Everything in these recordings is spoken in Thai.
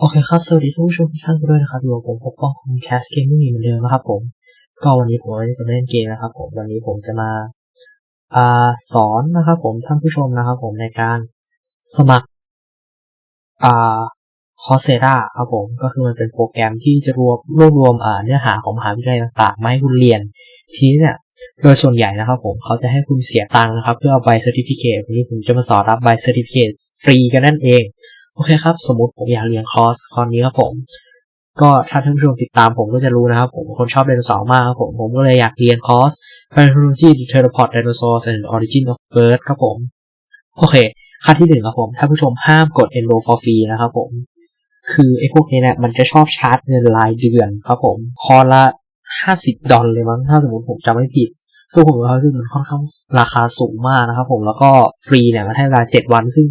โอเคครับ สวัสดีทุกผู้ชมทุกท่านกันด้วยนะครับอยู่กับผมปกป้องของแคสเกมมิ่งเหมือนเดิมนะครับผม ก็วันนี้ผมไม่ได้จะเล่นเกมนะครับผม วันนี้ผมจะมาอ่าสอนนะครับผมท่านผู้ชมนะครับผมในการสมัครอ่าคอเซราครับผม ก็คือมันเป็นโปรแกรมที่จะรวบรวบรวมอ่าเนื้อหาของมหาวิทยาลัยต่างๆมาให้คุณเรียน ทีนี้เนี่ย โดยส่วนใหญ่นะครับผมเขาจะให้คุณเสียตังค์นะครับ เพื่อเอาใบเซอร์ติฟิเคตวันนี้ผมจะมาสอนรับใบเซอร์ติฟิเคตฟรีกันนั่นเอง โอเคครับ สมมติผมอยากเรียนคอร์สคอร์สนี้ครับผม ก็ถ้าท่านผู้ชมติดตามผมก็จะรู้นะครับ ผมคนชอบไดโนเสาร์มากครับผม ผมก็เลยอยากเรียนคอร์ส Paleontology the Theropod Dinosaurs and Origin of Birds ครับผม โอเคขั้นที่หนึ่งครับผมท่านผู้ชมห้ามกด enroll for free นะครับผม คือไอ้พวกนี้เนี่ยมันจะชอบชาร์จเงินรายเดือนครับผม คอร์สละห้าสิบดอลเลยมั้ง ถ้าสมมติผมจำไม่ผิด ซึ่งผมว่าซึ่งมันค่อนข้างราคาสูงมากนะครับ ผมแล้วก็ฟรีเนี่ยมันให้เวลาเจ็ดวัน ซึ่ง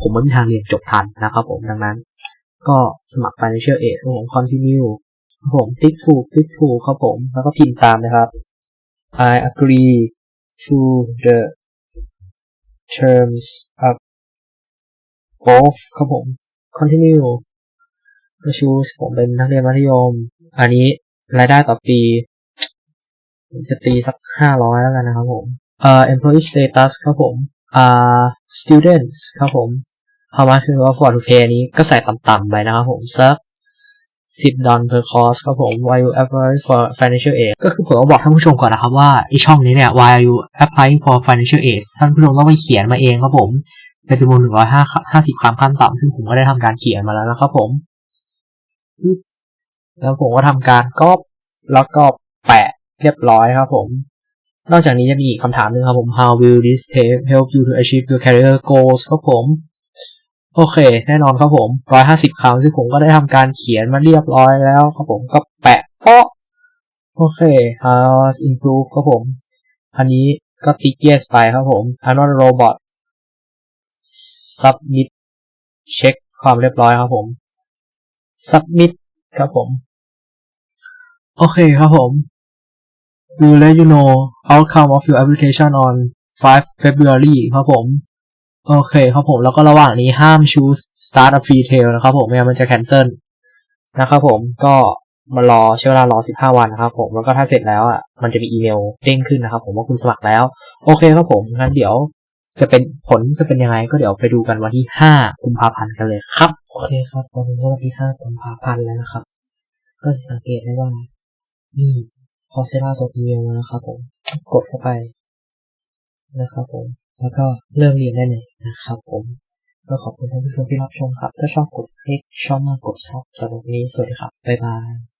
ผมไม่มีทางเรียนจบทันนะครับ ผมดังนั้น ก็สมัคร financial aid ครับผม continue ผม tick through tick through ครับผม แล้วก็พิมพ์ตามนะครับ I agree to the terms of both ครับผม continue ก็ choose ผมเป็นนักเรียนมัธยม อันนี้รายได้ต่อปี จะตีสักห้าร้อยแล้วกันนะครับผมเอ่อ employee status ครับผมอ่า students ครับผม how much คือว่า for to pay นี้ก็ใส่ต่ำๆไปนะครับผมสักสิบดอล per course ครับผม why you apply for financial aid ก็คือผมต้องบอกท่านผู้ชมก่อนนะครับว่าไอช่องนี้เนี่ย why you applying for financial aid ท่านผู้ชมต้องไปเขียนมาเองครับผมเป็นจำนวนหนึ่งร้อยห้าห้าสิบคำขั้นต่ำซึ่งผมก็ได้ทำการเขียนมาแล้วนะครับผม แล้วผมก็ทำการก๊อปแล้วก็ เรียบร้อยครับผม นอกจากนี้จะมีอีกคำถามหนึ่งครับผม how will this tape help you to achieve your career goals ครับผม โอเค แน่นอนครับผม 150คำซึ่งผมก็ได้ทำการเขียนมาเรียบร้อยแล้วครับผมก็แปะโป๊ะโอเค how improve ครับผม อันนี้ก็ติ๊ก yes ไปครับผม I'm not a robot submit เช็คความเรียบร้อยครับผม submit ครับผม โอเคครับผม will let you know outcome of your application on 5 February ครับผม โอเคครับผม แล้วก็ระหว่างนี้ห้าม choose start a free trail นะครับผมไม่งั้นมันจะ cancel นะครับผมก็มารอใช้เวลารอ 15 วันนะครับผมแล้วก็ถ้าเสร็จแล้วอะมันจะมีอีเมลเด้งขึ้นนะครับผมว่าคุณสมัครแล้ว โอเคครับผมงั้นเดี๋ยวจะเป็นผลจะเป็นยังไงก็เดี๋ยวไปดูกันวันที่ 5 กุมภาพันธ์กันเลยครับโอเคครับตอนนี้ก็วันที่ 5 กุมภาพันธ์แล้วนะครับ ก็จะสังเกตได้ว่านี่ พอเซราส่งอีเมลมานะครับผม กดเข้าไปนะครับผม แล้วก็เริ่มเรียนได้เลยนะครับผม ก็ขอบคุณท่านผู้ชมที่รับชมครับ ถ้าชอบกดคลิกชอบมากกดซับสำหรับนี้ สวัสดีครับ บ๊ายบาย